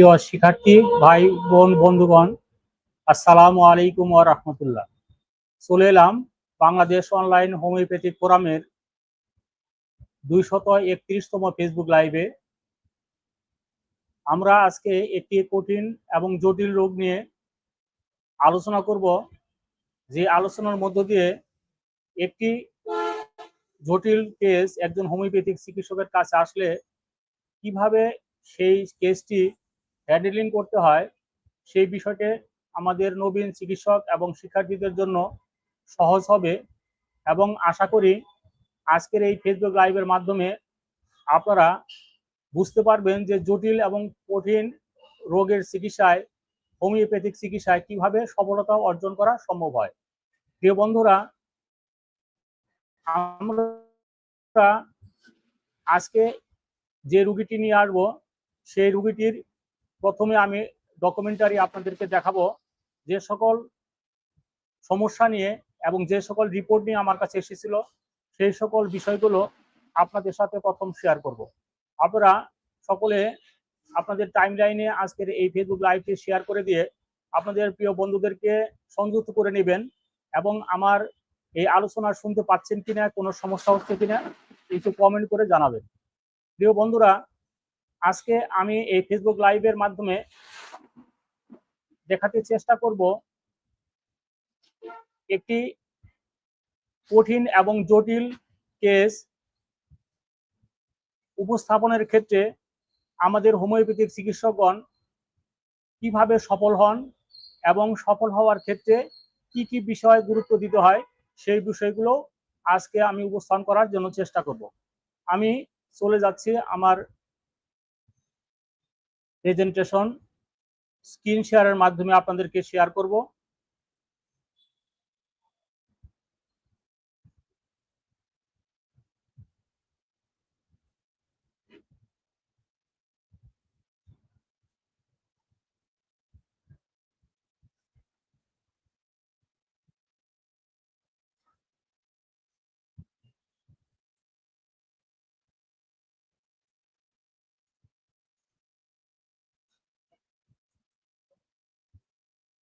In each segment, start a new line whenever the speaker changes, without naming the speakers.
প্রিয় শিক্ষার্থী, ভাই, বোন, বন্ধুগণ, আসসালামু আলাইকুম ওয়া রাহমাতুল্লাহ। চলে এলাম বাংলাদেশ অনলাইন হোমিওপ্যাথিক ফোরামের দুইশত একত্রিশতম ফেসবুক লাইভে। আমরা আজকে একটি কঠিন এবং জটিল রোগ নিয়ে আলোচনা করব, যে আলোচনার মধ্য দিয়ে একটি জটিল কেস একজন হোমিওপ্যাথিক চিকিৎসকের কাছে আসলে কীভাবে সেই কেসটি হ্যান্ডেলিং করতে হয়, সেই বিষয়টি আমাদের নবীন চিকিৎসক এবং শিক্ষার্থীদের জন্য সহজ হবে এবং আশা করি আজকের এই ফেসবুক লাইভের মাধ্যমে আপনারা বুঝতে পারবেন যে জটিল এবং কঠিন রোগের চিকিৎসায়, হোমিওপ্যাথিক চিকিৎসায় কীভাবে সফলতা অর্জন করা সম্ভব হয়। প্রিয় বন্ধুরা, আমরা আজকে যে রুগীটি নিয়ে আসব, সেই রুগীটির প্রথমে আমি ডকুমেন্টারি আপনাদেরকে দেখাবো যে সকল সমস্যা নিয়ে এবং যে সকল রিপোর্ট নিয়ে আমার কাছে এসেছিল, সেই সকল বিষয়গুলো আপনাদের সাথে প্রথম শেয়ার করব। আপনারা সকলে আপনাদের টাইম লাইনে আজকের এই ফেসবুক লাইভটি শেয়ার করে দিয়ে আপনাদের প্রিয় বন্ধুদেরকে সংযুক্ত করে নেবেন এবং আমার এই আলোচনা শুনতে পাচ্ছেন কিনা, কোনো সমস্যা হচ্ছে কিনা, একটু কমেন্ট করে জানাবেন। প্রিয় বন্ধুরা আজকে আমি এই ফেসবুক লাইভের মাধ্যমে দেখাতে চেষ্টা করব একটি কঠিন এবং জটিল কেস উপস্থাপনের ক্ষেত্রে আমাদের হোমিওপ্যাথিক চিকিৎসকগণ কীভাবে সফল হন এবং সফল হওয়ার ক্ষেত্রে কি কি বিষয় গুরুত্ব দিতে হয় সেই বিষয়গুলো আজকে আমি উপস্থাপন করার জন্য চেষ্টা করব। আমি চলে যাচ্ছি আমার প্রেজেন্টেশন স্ক্রিন শেয়ারের মাধ্যমে আপনাদেরকে শেয়ার করব।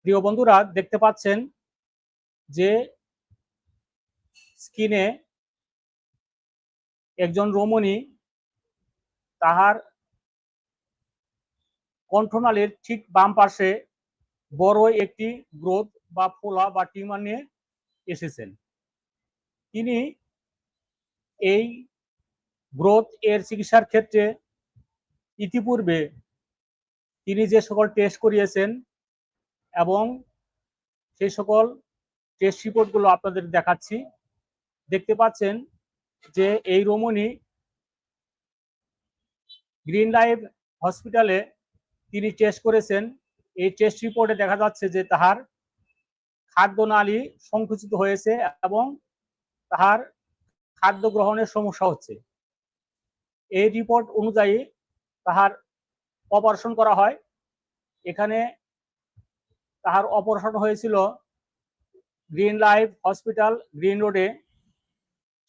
প্রিয় বন্ধুরা, দেখতে পাচ্ছেন যে স্ক্রিনে একজন রমণী তাহার কণ্ঠনালীর ঠিক বাম পাশে বড় একটি গ্রোথ বা ফোলা বা টিউমার নিয়ে এসেছেন। তিনি এই গ্রোথ এর চিকিৎসার ক্ষেত্রে ইতিপূর্বে তিনি যে সকল টেস্ট করিয়েছেন এবং সেই সকল টেস্ট রিপোর্টগুলো আপনাদের দেখাচ্ছি। দেখতে পাচ্ছেন যে এই রমণী গ্রিন লাইফ হসপিটালে তিনি টেস্ট করেছেন। এই টেস্ট রিপোর্টে দেখা যাচ্ছে যে তাহার খাদ্যনালী সংকুচিত হয়েছে এবং তাহার খাদ্য গ্রহণের সমস্যা হচ্ছে। এই রিপোর্ট অনুযায়ী তাহার অপারেশন করা হয়। এখানে তাহার অপারেশন হয়েছিল গ্রিন লাইফ হসপিটাল গ্রিন রোডে।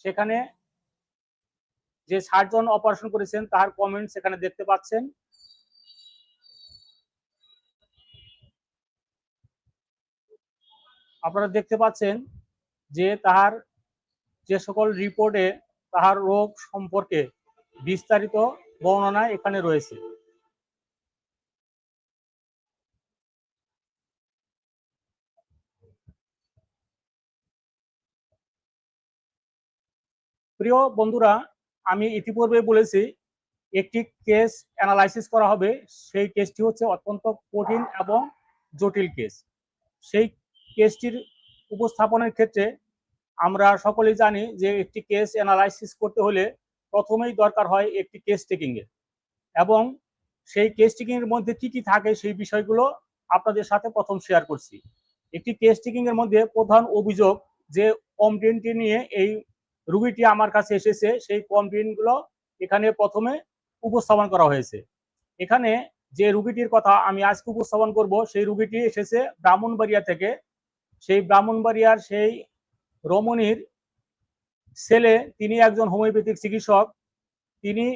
সেখানে যে সার্জন অপারেশন করেছেন, তার কমেন্ট সেখানে দেখতে পাচ্ছেন। আপনারা দেখতে পাচ্ছেন যে তাহার যে সকল রিপোর্টে তাহার রোগ সম্পর্কে বিস্তারিত বর্ণনা এখানে রয়েছে। প্রিয় বন্ধুরা, আমি ইতিপূর্বে বলেছি, একটি কেস অ্যানালাইসিস করা হবে। সেই কেসটি হচ্ছে অত্যন্ত কঠিন এবং জটিল কেস সেই কেসটির উপস্থাপনের ক্ষেত্রে আমরা সকলেই জানি যে একটি কেস অ্যানালাইসিস করতে হলে প্রথমেই দরকার হয় একটি কেস টেকিং এর। এবং সেই কেস টেকিং এর মধ্যে কি কি থাকে সেই বিষয়গুলো আপনাদের সাথে প্রথম শেয়ার করছি। একটি কেস টেকিং এর মধ্যে প্রধান অভিযোগ যে কমপ্লেনটি নিয়ে এই রুগীটি আমার কাছে এসেছে, সেই কমপ্লেনগুলো এখানে প্রথমে উপস্থাপন করা হয়েছে। এখানে যে রুগীটির কথা আমি আজকে উপস্থাপন করব, সেই রুগীটি এসেছে ব্রাহ্মণবাড়িয়া থেকে। সেই ব্রাহ্মণবাড়িয়ার সেই রমণীর ছেলে, তিনি একজন হোমিওপ্যাথিক চিকিৎসক। তিনি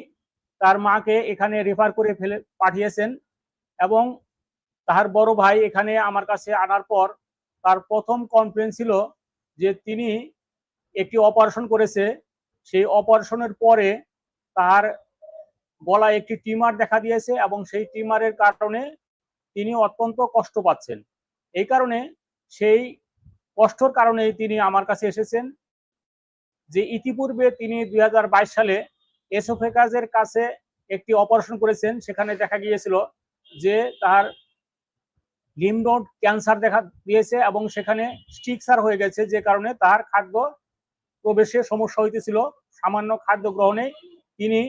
তার মাকে এখানে রেফার করে ফেলে, পাঠিয়েছেন এবং তাহার বড় ভাই এখানে আমার কাছে আনার পর তার প্রথম কমপ্লেন ছিল যে তিনি একটি অপারেশন করেছে, সেই অপারেশনের পরে তার গলায় একটি টিমার দেখা দিয়েছে এবং সেই টিমারের কারণে তিনি অত্যন্ত কষ্ট পাচ্ছেন। এই কারণে সেই কষ্টর কারণেই তিনি আমার কাছে এসেছেন যে ইতিপূর্বে তিনি দুই হাজার বাইশ সালে এসোফেকাজের কাছে একটি অপারেশন করেছেন, সেখানে দেখা গিয়েছিল যে তার লিমডোড ক্যান্সার দেখা দিয়েছে এবং সেখানে স্টিকসার হয়ে গেছে, যে কারণে তার খাদ্য প্রবেশে সমস্যা হইতেছিল, সামান্য খাদ্য গ্রহণে তিনি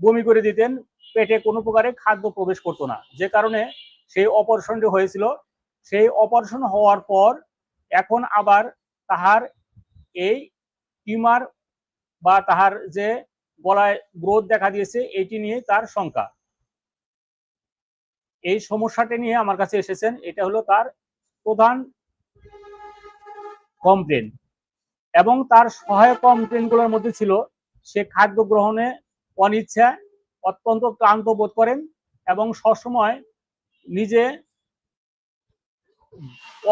বমি করে দিতেন, পেটে কোনো প্রকারে খাদ্য প্রবেশ করতো না। যে কারণে সেই অপারেশনটি হয়েছিল। সেই অপারেশন হওয়ার পর এখন আবার তাহার এই টিউমার বা তাহার যে গলায় গ্রোথ দেখা দিয়েছে, এটি নিয়ে তার শঙ্কা। এই সমস্যাটি নিয়ে আমার কাছে এসেছেন, এটা হলো তার প্রধান কমপ্লেন এবং তার সহায়ক কমপ্লেনগুলোর মধ্যে ছিল, সে খাদ্য গ্রহণে অনিচ্ছা, অত্যন্ত ক্লান্ত বোধ করেন এবং সবসময় নিজে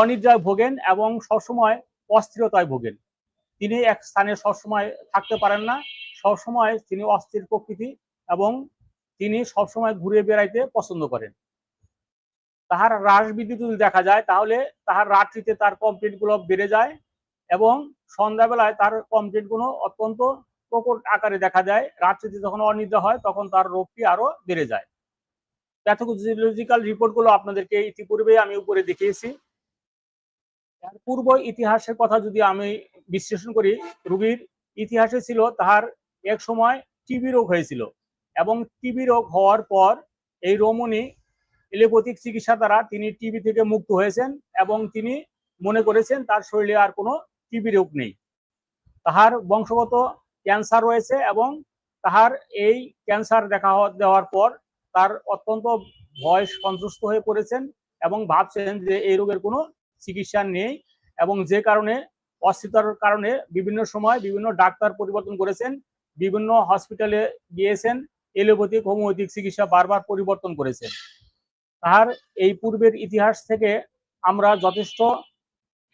অনিদ্রায় ভোগেন এবং সবসময় অস্থিরতায় ভোগেন। তিনি এক স্থানে সবসময় থাকতে পারেন না, সবসময় তিনি অস্থির প্রকৃতি এবং তিনি সবসময় ঘুরে বেড়াইতে পছন্দ করেন। তাহার হ্রাস বৃদ্ধি যদি দেখা যায়, তাহলে তাহার রাত্রিতে তার কমপ্লিটগুলো বেড়ে যায়। এবং সন্ধ্যাবেলায় তার কমপ্লিটগুলো অত্যন্ত প্রকট আকারে দেখা যায়। রাত্রিতে যখন অনিদ্রা হয়, তখন তার রোগটি আরও বেড়ে যায়। প্যাথোলজিক্যাল রিপোর্টগুলো আপনাদেরকে ইতিপূর্বে আমি উপরে দেখিয়েছি। এর পূর্ব ইতিহাসের কথা যদি আমি বিশ্লেষণ করি, রুগীর ইতিহাসে ছিল তাহার এক সময় টিবি রোগ হয়েছিল এবং টিবি রোগ হওয়ার পর এই রমণী এলোপ্যাথিক চিকিৎসা দ্বারা তিনি টিবি থেকে মুক্ত হয়েছেন এবং তিনি মনে করেছেন তার শরীরে আর কোনো টিবি রোগ নেই। তাহার বংশগত ক্যান্সার রয়েছে এবং তাহার এই ক্যান্সার দেখা দেওয়ার পর তার অত্যন্ত ভয় সন্তুষ্ট হয়ে পড়েছেন এবং ভাবছেন যে এই রোগের কোনো চিকিৎসা নেই এবং যে কারণে অস্থিরতার কারণে বিভিন্ন সময় বিভিন্ন ডাক্তার পরিবর্তন করেছেন, বিভিন্ন হসপিটালে গিয়েছেন, এলোপ্যাথিক, হোমিওপ্যাথিক চিকিৎসা বারবার পরিবর্তন করেছেন। তাহার এই পূর্বের ইতিহাস থেকে আমরা যথেষ্ট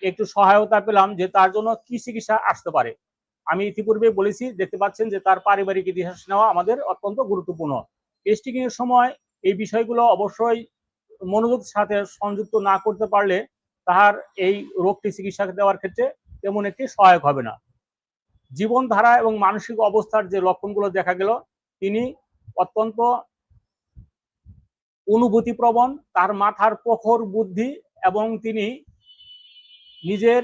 একটু সহায়তা পেলাম যে তার জন্য কি চিকিৎসা আসতে পারে। আমি ইতিপূর্বে বলেছি, দেখতে পাচ্ছেন যে তার পারিবারিক ইতিহাস নেওয়া আমাদের অত্যন্ত গুরুত্বপূর্ণ। টেস্টিং এর সময় এই বিষয়গুলো অবশ্যই মনোযোগ সাথে সংযুক্ত না করতে পারলে তাহার এই রোগটি চিকিৎসা দেওয়ার ক্ষেত্রে তেমন একটি সহায়ক হবে না। জীবনধারা এবং মানসিক অবস্থার যে লক্ষণগুলো দেখা গেল, তিনি অত্যন্ত অনুভূতিপ্রবণ, তার মাথার প্রখর বুদ্ধি এবং তিনি নিজের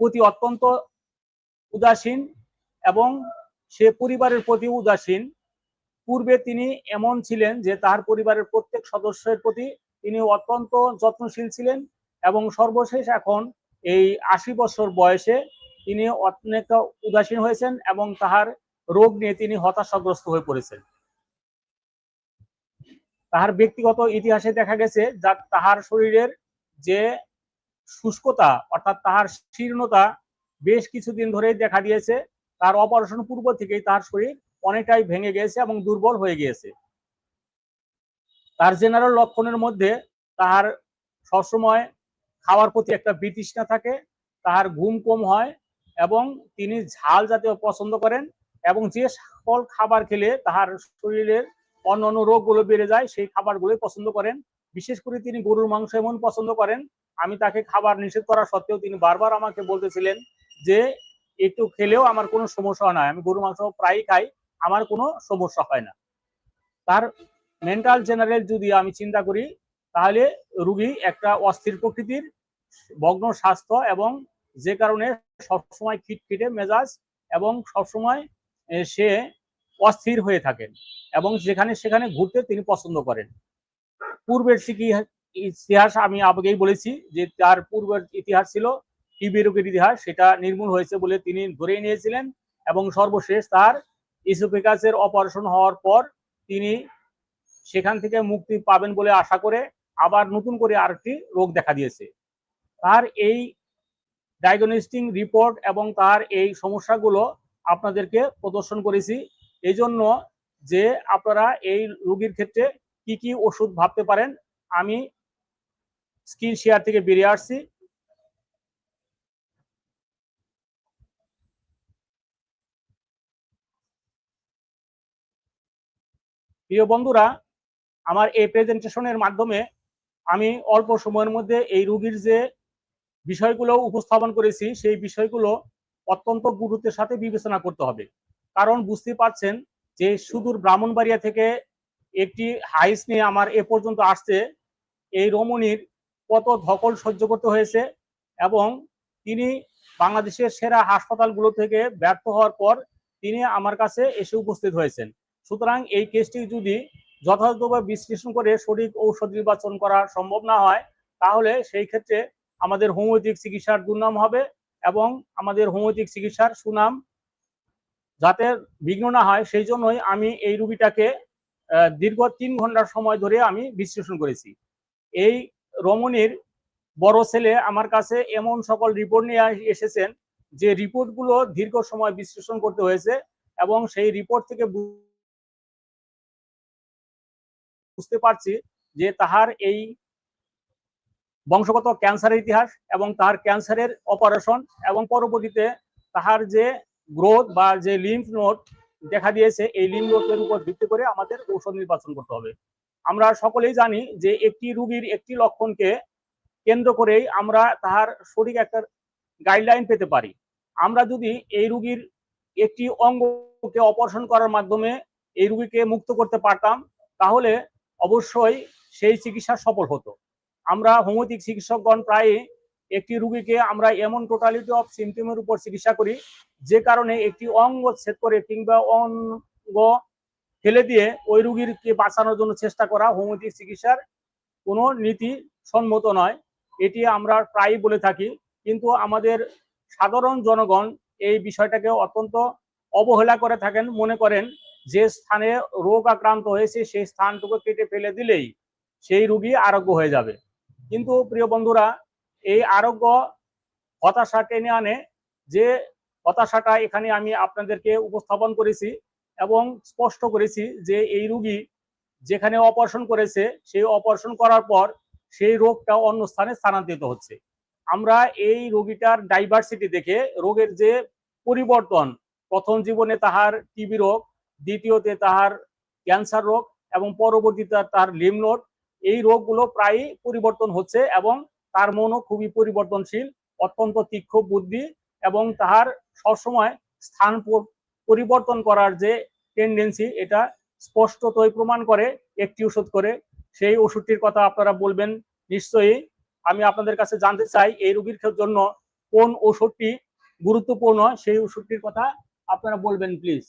প্রতি অত্যন্ত উদাসীন এবং সে পরিবারের প্রতি উদাসীন। পূর্বে তিনি এমন ছিলেন যে তার পরিবারের প্রত্যেক সদস্যের প্রতি তিনি অত্যন্ত যত্নশীল ছিলেন এবং সর্বশেষ এখন এই আশি বছর বয়সে তিনি অনেক উদাসীন হয়েছেন এবং তাহার রোগ নিয়ে তিনি হতাশাগ্রস্ত হয়ে পড়েছেন। তাহার ব্যক্তিগত ইতিহাসে দেখা গেছে যা তাহার শরীরের যে শুষ্কতা অর্থাৎ তাহার শীর্ণতা বেশ কিছুদিন ধরেই দেখা দিয়েছে। তার অপারেশন পূর্ব থেকেই তার শরীর অনেকটাই ভেঙে গিয়েছে এবং দুর্বল হয়ে গিয়েছে। তার জেনারেল লক্ষণের মধ্যে তাহার সবসময় খাওয়ার প্রতি একটা বিতৃষ্ণা থাকে, তাহার ঘুম কম হয় এবং তিনি ঝাল জাতীয় পছন্দ করেন এবং যে সকল খাবার খেলে তাহার শরীরের অন্য অন্য রোগগুলো বেড়ে যায়, সেই খাবারগুলোই পছন্দ করেন। বিশেষ করে তিনি গরুর মাংস এমন পছন্দ করেন আমি তাকে খাবার নিষেধ করা সত্ত্বেও তিনি বারবার আমাকে বলতেছিলেন যে একটু খেলেও আমার কোনো সমস্যা হয় না আমি গরুর মাংস প্রায়ই খাই, আমার কোনো সমস্যা হয় না। তার মেন্টাল জেনারেল যদি আমি চিন্তা করি, তাহলে রুগী একটা অস্থির প্রকৃতির ভগ্ন স্বাস্থ্য এবং যে কারণে সবসময় খিটখিটে মেজাজ এবং সবসময় সে অস্থির হয়ে থাকেন এবং যেখানে সেখানে ঘুরতে তিনি পছন্দ করেন। পূর্বের ইতিহাস আমি আগেই বলেছি যে তার পূর্বের ইতিহাস ছিল টিবি রোগের ইতিহাস, সেটা নির্মূল হয়েছে বলে তিনি ধরে নিয়েছিলেন এবং সর্বশেষ তার ইসোফিকাসের অপারেশন হওয়ার পর তিনি সেখান থেকে মুক্তি পাবেন বলে আশা করে আবার নতুন করে আরেকটি রোগ দেখা দিয়েছে। তার এই ডায়াগনস্টিক রিপোর্ট এবং তার এই সমস্যাগুলো আপনাদেরকে প্রদর্শন করেছি। এই জন্য যে আপনারা এই রোগীর ক্ষেত্রে কি কি ওষুধ ভাবতে পারেন, আমি স্ক্রিন শেয়ার থেকে বেরিয়ে আসছি। প্রিয় বন্ধুরা, আমার এই প্রেজেন্টেশনের মাধ্যমে আমি অল্প সময়ের মধ্যে এই রুগীর যে বিষয়গুলো উপস্থাপন করেছি, সেই বিষয়গুলো অত্যন্ত গুরুত্বের সাথে বিবেচনা করতে হবে। কারণ বুঝতে পারছেন যে সুদূর ব্রাহ্মণবাড়িয়া থেকে একটি হাইস নিয়ে আমার এ পর্যন্ত আসছে। এই রমণীর কত ধকল সহ্য করতে হয়েছে এবং তিনি বাংলাদেশের সেরা হাসপাতালগুলো থেকে ব্যর্থ হওয়ার পর তিনি আমার কাছে এসে উপস্থিত হয়েছেন। সুতরাং এই কেসটি যদি যথাযথভাবে বিশ্লেষণ করে সঠিক ঔষধ নির্বাচন করা সম্ভব না হয়, তাহলে সেই ক্ষেত্রে আমাদের হোমিওপ্যাথিক চিকিৎসার দুর্নাম হবে এবং আমাদের হোমিওপ্যাথিক চিকিৎসার সুনাম যাতে বিঘ্ন না হয়, সেই জন্যই আমি এই রুগীটাকে দীর্ঘ তিন ঘণ্টার সময় ধরে আমি বিশ্লেষণ করেছি। এই রমণীর বড় ছেলে আমার কাছে এমন সকল রিপোর্ট নিয়ে এসেছেন যে রিপোর্টগুলো দীর্ঘ সময় বিশ্লেষণ করতে হয়েছে এবং সেই রিপোর্ট থেকে বুঝতে পারছি যে তাহার এই বংশগত ক্যান্সারের ইতিহাস এবং তার ক্যান্সারের অপারেশন এবং পরবর্তীতে তাহার যে গ্রোথ বা যে লিম্ফ নোট দেখা দিয়েছে, এই লিম্ফ নোটের উপর ভিত্তি করে আমাদের ঔষধ নির্বাচন করতে হবে। আমরা সকলেই জানি যে একটি রুগীর একটি লক্ষণকে কেন্দ্র করেই আমরা তাহার সঠিক একটা গাইডলাইন পেতে পারি। আমরা যদি এই রুগীর একটি অঙ্গকে অপারেশন করার মাধ্যমে এই রুগীকে মুক্ত করতে পারতাম, তাহলে অবশ্যই সেই চিকিৎসা সফল হতো। আমরা হোমিওপ্যাথিক চিকিৎসকগণ প্রায় একটি রুগীকে আমরা এমন টোটালিটি অফ সিমটমের উপর চিকিৎসা করি, যে কারণে একটি অঙ্গ ছেদ করে কিংবা অঙ্গ ফেলে দিয়ে ওই রোগীরকে বাঁচানোর জন্য চেষ্টা করা হোমিওপ্যাথিক চিকিৎসার কোনো নীতি সম্মত নয়। এটি আমরা প্রায়ই বলে থাকি, কিন্তু আমাদের সাধারণ জনগণ এই বিষয়টাকে অত্যন্ত অবহেলা করে থাকেন, মনে করেন যে স্থানে রোগ আক্রান্ত হয়েছে সেই স্থানটুকু কেটে ফেলে দিলেই সেই রুগী আরোগ্য হয়ে যাবে। কিন্তু প্রিয় বন্ধুরা, এই আরোগ্য হতাশা টেনে আনে যে হতাশাটা এখানে আমি আপনাদেরকে উপস্থাপন করেছি এবং স্পষ্ট করেছি যে এই রুগী যেখানে অপারেশন করেছে, সেই অপারেশন করার পর সেই রোগটা অন্য স্থানে স্থানান্তরিত হচ্ছে। আমরা এই রোগীটার ডাইভার্সিটি দেখে রোগের যে পরিবর্তন, প্রথম জীবনে তাহার টিবি রোগ, দ্বিতীয়তে তাহার ক্যান্সার রোগ এবং পরবর্তীতে তার লিমনোড এই রোগগুলো প্রায়ই পরিবর্তন হচ্ছে এবং তার মনও খুবই পরিবর্তনশীল, অত্যন্ত তীক্ষ্ণ বুদ্ধি এবং তাহার সবসময় স্থান পরিবর্তন করার যে টেন্ডেন্সি এটা স্পষ্টতই প্রমাণ করে, একটি ওষুধ করে। সেই ওষুধটির কথা আপনারা বলবেন নিশ্চয়ই। আমি আপনাদের কাছে জানতে চাই এই রোগীর জন্য কোন ওষুধটি গুরুত্বপূর্ণ, সেই ওষুধটির কথা আপনারা বলবেন প্লিজ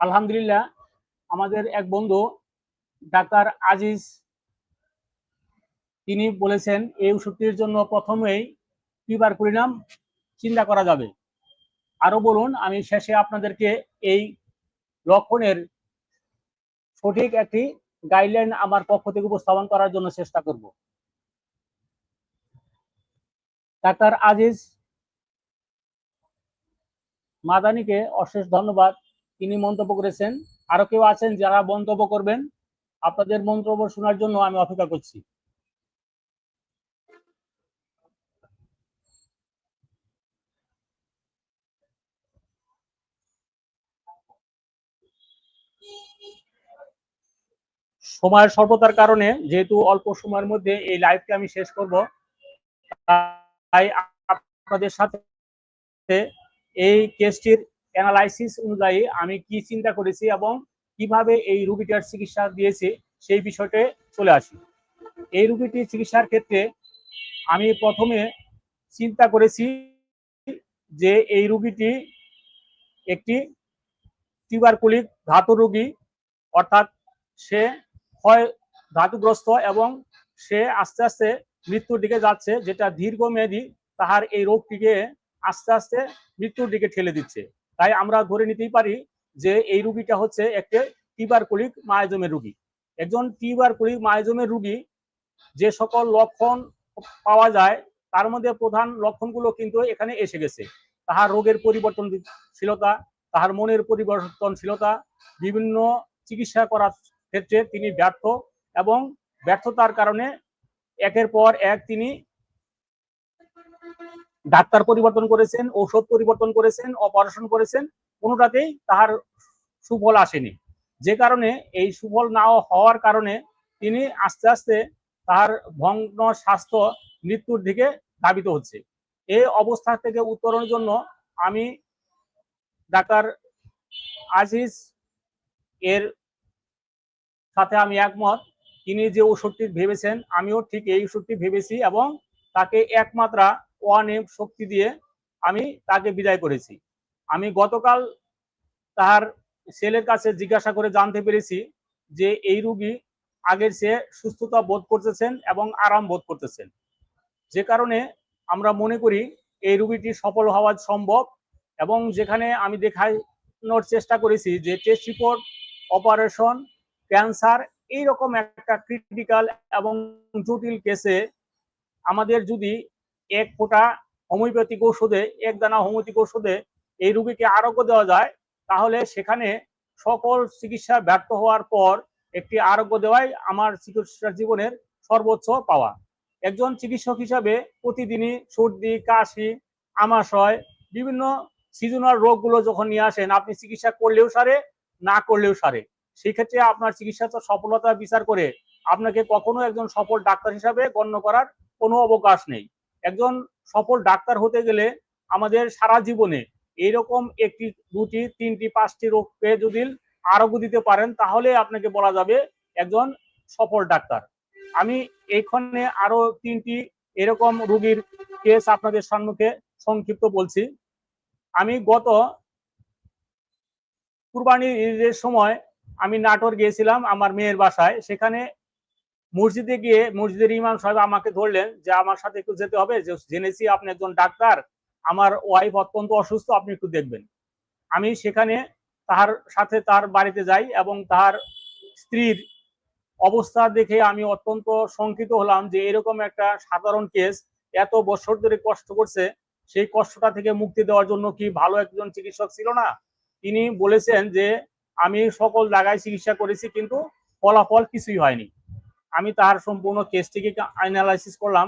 আলহামদুলিল্লাহ আমাদের এক বন্ধু, ডাক্তার আজিজ, তিনি বলেছেন, এই ওষুধটির জন্য প্রথমেই টিউবার পরিণাম চিন্তা করা যাবে। আরও বলুন, আমি শেষে আপনাদেরকে এই লক্ষণের সঠিক একটি গাইডলাইন আমার পক্ষ থেকে উপস্থাপন করার জন্য চেষ্টা করব। ডাক্তার আজিজ মাদানিকে অশেষ ধন্যবাদ। তিনি মন্তব্য করেছেন আরও কেউ আছেন যারা মন্তব্য করবেন, আপনাদের মন্তব্য শোনার জন্য আমি অপেক্ষা করছি। সময়ের স্বল্পতার কারণে যেহেতু অল্প সময়ের মধ্যে এই লাইভটি আমি শেষ করব, তাই আপনাদের সাথে এই কেসটির অ্যানালাইসিস অনুযায়ী আমি কি চিন্তা করেছি এবং কীভাবে এই রুগীটার চিকিৎসা দিয়েছি সেই বিষয়তে চলে আসি। এই রুগীটির চিকিৎসার ক্ষেত্রে আমি প্রথমে চিন্তা করেছি যে এই রুগীটি একটি টিউবারকুলিক ধাতু রোগী, অর্থাৎ সে হয় ধাতুগ্রস্ত এবং সে আস্তে আস্তে মৃত্যুর দিকে যাচ্ছে, যেটা দীর্ঘমেয়াদী তাহার এই রোগটিকে আস্তে আস্তে মৃত্যুর দিকে ঠেলে দিচ্ছে। তাই আমরা ধরে নিতেই পারি যে এই রুগীটা হচ্ছে একটা টিউবারকুলিক মায়োজমের রুগী। একজন টিউবারকুলিক মায়োজমের রুগী, যে সকল লক্ষণ পাওয়া যায়, তার মধ্যে প্রধান লক্ষণগুলো কিন্তু এখানে এসে গেছে। তাহার রোগের পরিবর্তনশীলতা, তাহার মনের পরিবর্তনশীলতা, বিভিন্ন চিকিৎসা করার ক্ষেত্রে তিনি ব্যর্থ এবং ব্যর্থতার কারণে একের পর এক তিনি ডাক্তার পরিবর্তন করেছেন, ঔষধ পরিবর্তন করেছেন অপারেশন করেছেন, কোনোটাতেই তাহার সুফল আসেনি। যে কারণে এই সুফল না হওয়ার কারণে তিনি আস্তে আস্তে তার ভগ্ন স্বাস্থ্য মৃত্যুর দিকে ধাবিত হচ্ছে। এই অবস্থা থেকে উত্তরণের জন্য আমি ডাক্তার আজিজ এর সাথে আমি একমত। তিনি যে ওষুধটি ভেবেছেন, আমিও ঠিক এই ওষুধটি ভেবেছি এবং তাকে একমাত্রা ওয়ান এম শক্তি দিয়ে আমি তাকে বিদায় করেছি। আমি গতকাল তার ছেলের কাছে জিজ্ঞাসা করে জানতে পেরেছি যে এই রুগী আগের সে সুস্থতা বোধ করতেছেন এবং আরাম বোধ করতেছেন। যে কারণে আমরা মনে করি এই রুগীটি সফল হওয়া সম্ভব এবং যেখানে আমি দেখানোর চেষ্টা করেছি যে টেস্ট রিপোর্ট অপারেশন ক্যান্সার এইরকম একটা ক্রিটিক্যাল এবং জটিল কেসে আমাদের যদি এক ফোঁটা হোমিওপ্যাথিক ঔষধে, এক দানা হোমিওপ্যাথিক ঔষধে এই রুগীকে আরোগ্য দেওয়া যায়, তাহলে সেখানে সকল চিকিৎসা ব্যর্থ হওয়ার পর একটি আরোগ্য দেওয়াই আমার চিকিৎসা জীবনের সর্বোচ্চ পাওয়া। একজন চিকিৎসক হিসাবে প্রতিদিনই সর্দি, কাশি, আমাশয়, বিভিন্ন সিজনাল রোগগুলো যখন নিয়ে আসেন, আপনি চিকিৎসা করলেও সারে, না করলেও সারে। সেক্ষেত্রে আপনার চিকিৎসা তো সফলতা বিচার করে আপনাকে কখনো একজন সফল ডাক্তার হিসাবে গণ্য করার কোনো অবকাশ নেই। একজন সফল ডাক্তার হতে গেলে আমাদের সারা জীবনে এইরকম একটি দুটি, তিনটি, পাঁচটি রোগকে যদি আরোগ্য দিতে পারেন, তাহলে আপনাকে বলা যাবে একজন সফল ডাক্তার। আমি এইখানে আরও তিনটি এরকম রোগীর কেস আপনাদের সম্মুখে সংক্ষিপ্ত বলছি। আমি গত কুরবানির ঈদের সময় আমি নাটোর গিয়েছিলাম আমার মেয়ের বাসায়। সেখানে মসজিদে গিয়ে মসজিদের ইমাম সাহেব আমাকে ধরলেন যে আমার সাথে একটু যেতে হবে, যে জেনেছি আপনি একজন ডাক্তার, আমার ওয়াইফ অত্যন্ত অসুস্থ, আপনি একটু দেখবেন। আমি সেখানে তার সাথে তার বাড়িতে যাই এবং তার স্ত্রীর অবস্থা দেখে আমি অত্যন্ত শঙ্কিত হলাম যে এরকম একটা সাধারণ কেস এত বছর ধরে কষ্ট করছে, সেই কষ্টটা থেকে মুক্তি দেওয়ার জন্য কি ভালো একজন চিকিৎসক ছিল না? তিনি বলেছেন যে, আমি সকল জায়গায় চিকিৎসা করেছি, কিন্তু ফলাফল কিছুই হয়নি। আমি তার সম্পূর্ণ কেসটিকে অ্যানালাইসিস করলাম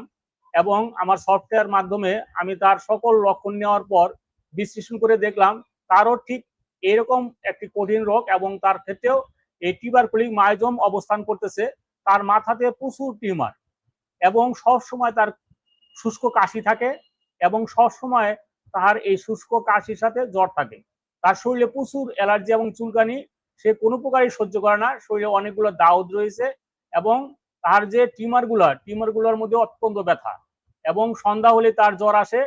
এবং আমার সফটওয়্যার মাধ্যমে আমি তার সকল লক্ষণ নেওয়ার পর বিশ্লেষণ করে দেখলাম তারও ঠিক এরকম একটি কঠিন রোগ এবং তার ক্ষেত্রেও এই টিউবারকুলিক মাইজম অবস্থান করতেছে। তার মাথাতে প্রচুর টিউমার এবং সব সময় তার শুষ্ক কাশি থাকে এবং সব সময় তার এই শুষ্ক কাশির সাথে জ্বর থাকে। তার শরীরে প্রচুর অ্যালার্জি এবং চুলকানি, সে কোনো প্রকারই সহ্য করে না। শরীরে অনেকগুলো দাউদ রয়েছে। এবং তার যে টিউমারগুলা টিউমারগুলোর মধ্যে অত্যন্ত ব্যথা এবং সন্ধ্যা হলে তার জ্বর আসে,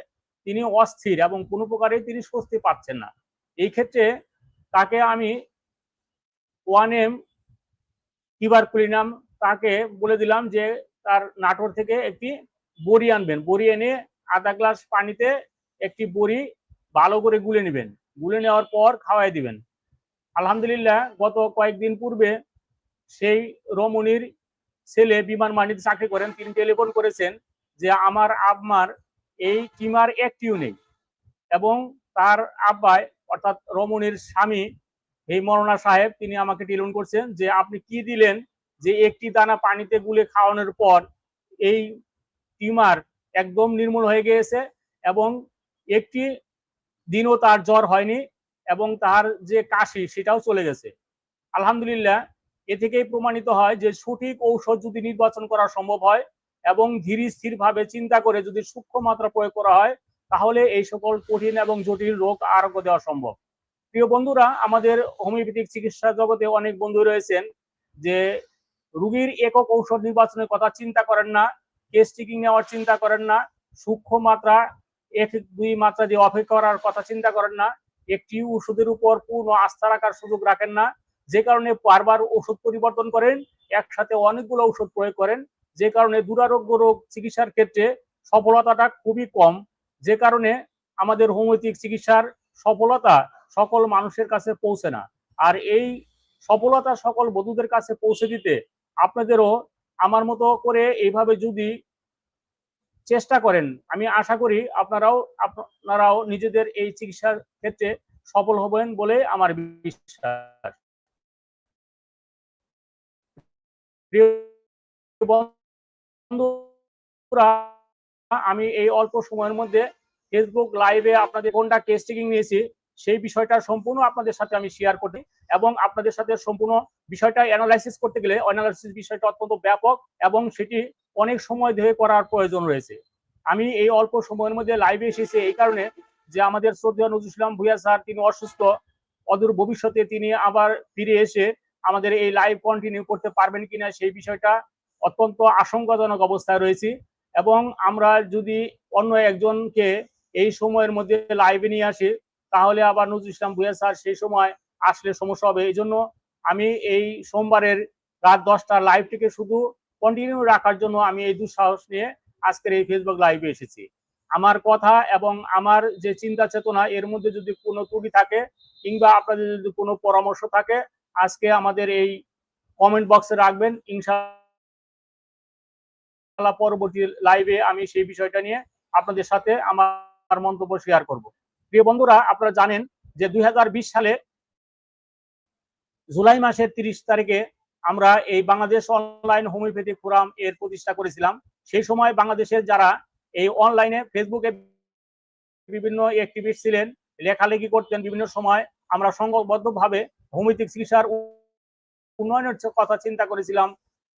তিনি অস্থির এবং কোনো প্রকারে তিনি স্বস্তি পাচ্ছেন না। এই ক্ষেত্রে তাকে আমি ওয়ান এম টিবারকুলিনাম তাকে বলে দিলাম যে, তার নাটোর থেকে একটি বড়ি আনবেন। বড়ি এনে আধা গ্লাস পানিতে একটি বড়ি ভালো করে গুলে নেবেন। গুলে নেওয়ার পর খাওয়াই দিবেন। আলহামদুলিল্লাহ, গত কয়েকদিন পূর্বে সেই রমণীর ছেলে বিমান বাণিজ্য চাকরি করেন। তিনি টেলিফোন করেছেন যে আমার আব্মার এই টিমার একটিও নেই এবং তার আব্বায় অর্থাৎ রমণীর স্বামী, এই মরনা সাহেব, তিনি আমাকে টেলিফোন করছেন যে আপনি কি দিলেন যে একটি দানা পানিতে গুলে খাওয়ানোর পর এই টিমার একদম নির্মূল হয়ে গিয়েছে এবং একটি দিনও তার জ্বর হয়নি এবং তার যে কাশি সেটাও চলে গেছে। আলহামদুলিল্লাহ এ থেকেই প্রমাণিত হয় যে সঠিক ঔষধ যদি নির্বাচন করা সম্ভব হয় এবং ধীর স্থির ভাবে চিন্তা করে যদি সূক্ষ্ম মাত্রা প্রয়োগ করা হয়, তাহলে এই সকল কঠিন এবং জটিল রোগ আরোগ্য দেওয়া সম্ভব। প্রিয় বন্ধুরা, আমাদের হোমিওপ্যাথিক চিকিৎসা জগতে অনেক বন্ধু রয়েছেন যে রুগীর একক ঔষধ নির্বাচনের কথা চিন্তা করেন না, কেস টিকিং নেওয়ার চিন্তা করেন না, সূক্ষ্ম মাত্রা, এক দুই মাত্রা দিয়ে অপেক্ষা করার কথা চিন্তা করেন না, একটি ওষুধের উপর পূর্ণ আস্থা রাখার সুযোগ রাখেন না যে কারণে বারবার ওষুধ পরিবর্তন করেন, একসাথে অনেকগুলো ওষুধ প্রয়োগ করেন, যে কারণে দুরারোগ্য রোগ চিকিৎসার ক্ষেত্রে সফলতাটা খুবই কম। যে কারণে আমাদের হোমিওপ্যাথিক চিকিৎসার সফলতা সকল মানুষের কাছে পৌঁছে না। আর এই সফলতা সকল বধূদের কাছে পৌঁছে দিতে আপনাদেরও আমার মতো করে এইভাবে যদি চেষ্টা করেন, আমি আশা করি আপনারাও আপনারাও নিজেদের এই চিকিৎসার ক্ষেত্রে সফল হবেন বলে আমার বিশ্বাস। প্রিয় বন্ধুরা আমি এই অল্প সময়ের মধ্যে ফেসবুক লাইভে আপনাদের কোনটা কেস টেকিং নিয়েছি, সেই বিষয়টা সম্পূর্ণ আপনাদের সাথে আমি শেয়ার করি এবং আপনাদের সাথে সম্পূর্ণ বিষয়টা অ্যানালাইসিস করতে গেলে অ্যানালাইসিস বিষয়টা অত্যন্ত ব্যাপক এবং সেটি অনেক সময় ধরে করার প্রয়োজন রয়েছে। আমি এই অল্প সময়ের মধ্যে লাইভে এসেছি এই কারণে যে আমাদের শ্রদ্ধা নজরুল ইসলাম ভুইয়া স্যার, তিনি অসুস্থ, অদূর ভবিষ্যতে তিনি আবার ফিরে এসে আমাদের এই লাইভ কন্টিনিউ করতে পারবেন কিনা সেই বিষয়টা অত্যন্ত আশঙ্কাজনক অবস্থায় রয়েছি। এবং আমরা যদি অন্য একজনকে এই সময়ের মধ্যে লাইভে নিয়ে আসি, তাহলে আবার নজরুল ইসলাম ভুইয়া স্যার সেই সময় আসলে সমস্যা হবে। এই জন্য আমি এই সোমবারের রাত দশটার লাইভটিকে শুধু কন্টিনিউ রাখার জন্য আমি এই দুঃসাহস নিয়ে আজকের এই ফেসবুক লাইভে এসেছি। আমার কথা এবং আমার যে চিন্তা চেতনা এর মধ্যে যদি কোনো ত্রুটি থাকে কিংবা আপনাদের যদি কোনো পরামর্শ থাকে আজকে আমাদের এই কমেন্ট বক্সে রাখবেন। ইনশাআল্লাহ পরবর্তী লাইভে আমি সেই বিষয়টা নিয়ে আপনাদের সাথে আমার মন্তব্য শেয়ার করব। প্রিয় বন্ধুরা, আপনারা জানেন যে দুই হাজার বিশ সালে জুলাই মাসের তিরিশ তারিখে আমরা এই বাংলাদেশ অনলাইন হোমিওপ্যাথিক ফোরাম এর প্রতিষ্ঠা করেছিলাম। সেই সময় বাংলাদেশের যারা এই অনলাইনে ফেসবুকে বিভিন্ন অ্যাক্টিভিস্ট ছিলেন, লেখালেখি করতেন বিভিন্ন সময়, আমরা সংঘবদ্ধভাবে হোমিওপ্যাথিক চিকিৎসার উন্নয়নের কথা চিন্তা করেছিলাম।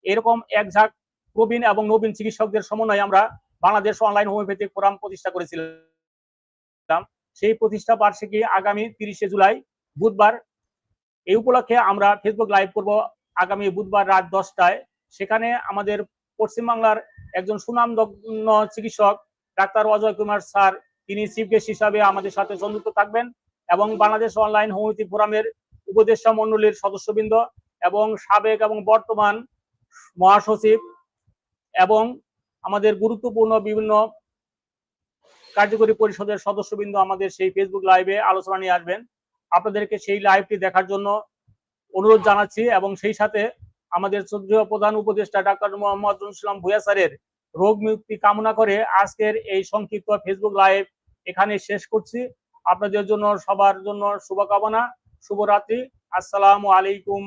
এরকম এক ঝাঁক প্রবীণ এবং নবীন চিকিৎসকদের সমন্বয়ে আমরা বাংলাদেশ অনলাইন হোমিওপ্যাথিক ফোরাম প্রতিষ্ঠা করেছিলাম। সেই প্রতিষ্ঠা বার্ষিকী আগামী তিরিশে জুলাই বুধবার। এই উপলক্ষে আমরা ফেসবুক লাইভ করব আগামী বুধবার রাত দশটায়। সেখানে আমাদের পশ্চিমবাংলার একজন সুনামধন্য চিকিৎসক, ডাক্তার অজয় কুমার স্যার। তিনি চিফ গেস্ট হিসাবে আমাদের সাথে সংযুক্ত থাকবেন এবং বাংলাদেশ অনলাইন হোমিওপ্যাথি ফোরামের উপদেষ্টা মন্ডলীর সদস্যবৃন্দ এবং সাবেক এবং বর্তমান মহাসচিব এবং আমাদের গুরুত্বপূর্ণ বিভিন্ন কার্যকরী পরিষদের সদস্যবৃন্দ আমাদের সেই ফেসবুক লাইভে আলোচনা নিয়ে আসবেন। আপনাদেরকে সেই লাইভটি দেখার জন্য অনুরোধ জানাচ্ছি এবং সেই সাথে আমাদের শ্রদ্ধেয় প্রধান উপদেষ্টা ডাক্তার মোহাম্মদ ইসলাম ভুয়া স্যারের রোগ মুক্তি কামনা করে আজকের এই সংক্ষিপ্ত ফেসবুক লাইভ এখানে শেষ করছি। আপনাদের জন্য সবার জন্য শুভকামনা। শুভরাত্রি। আসসালামু আলাইকুম।